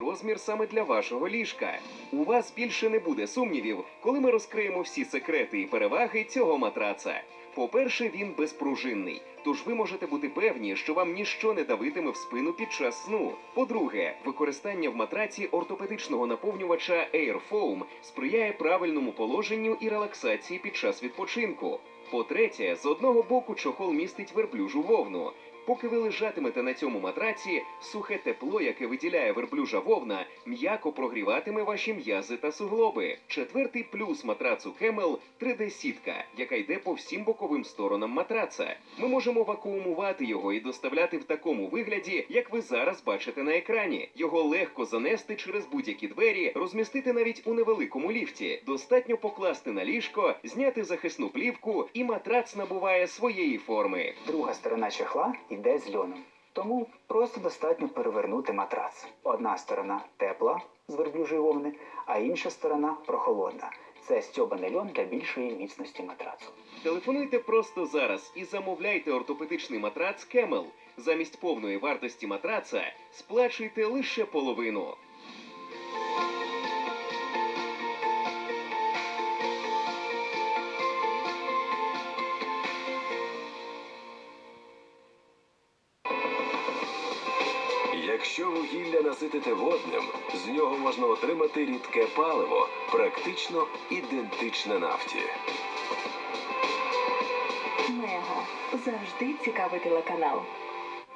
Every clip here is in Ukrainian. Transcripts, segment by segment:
розмір саме для вашого ліжка. У вас більше не буде сумнівів, коли ми розкриємо всі секрети і переваги цього матраца. По-перше, він безпружинний, тож ви можете бути певні, що вам ніщо не давитиме в спину під час сну. По-друге, використання в матраці ортопедичного наповнювача AirFoam сприяє правильному положенню і релаксації під час відпочинку. По-третє, з одного боку чохол містить верблюжу вовну. Поки ви лежатимете на цьому матраці, сухе тепло, яке виділяє верблюжа вовна, м'яко прогріватиме ваші м'язи та суглоби. Четвертий плюс матрацу Camel – 3D-сітка, яка йде по всім боковим сторонам матраца. Ми можемо вакуумувати його і доставляти в такому вигляді, як ви зараз бачите на екрані. Його легко занести через будь-які двері, розмістити навіть у невеликому ліфті. Достатньо покласти на ліжко, зняти захисну плівку, і матрац набуває своєї форми. Друга сторона чехла йде з льоном. Тому просто достатньо перевернути матрац. Одна сторона тепла з верблюжої вовни, а інша сторона прохолодна. Це стьобаний льон для більшої міцності матрацу. Телефонуйте просто зараз і замовляйте ортопедичний матрац Кемел. Замість повної вартості матраца сплачуйте лише половину. Якщо вугілля наситити водним, з нього можна отримати рідке паливо, практично ідентичне нафті. Мега завжди цікавий телеканал.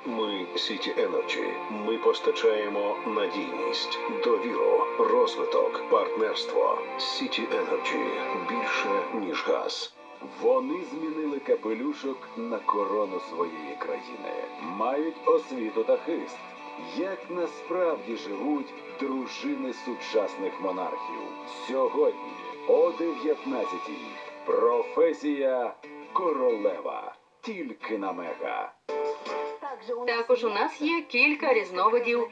Ми City Energy. Ми постачаємо надійність, довіру, розвиток, партнерство. City Energy. більше ніж газ. Вони змінили капелюшок на корону своєї країни. Мають освіту та хист. Як насправді живуть дружини сучасних монархів? Сьогодні о 19-й. Професія королева. Тільки на мега. Також у нас є кілька різновидів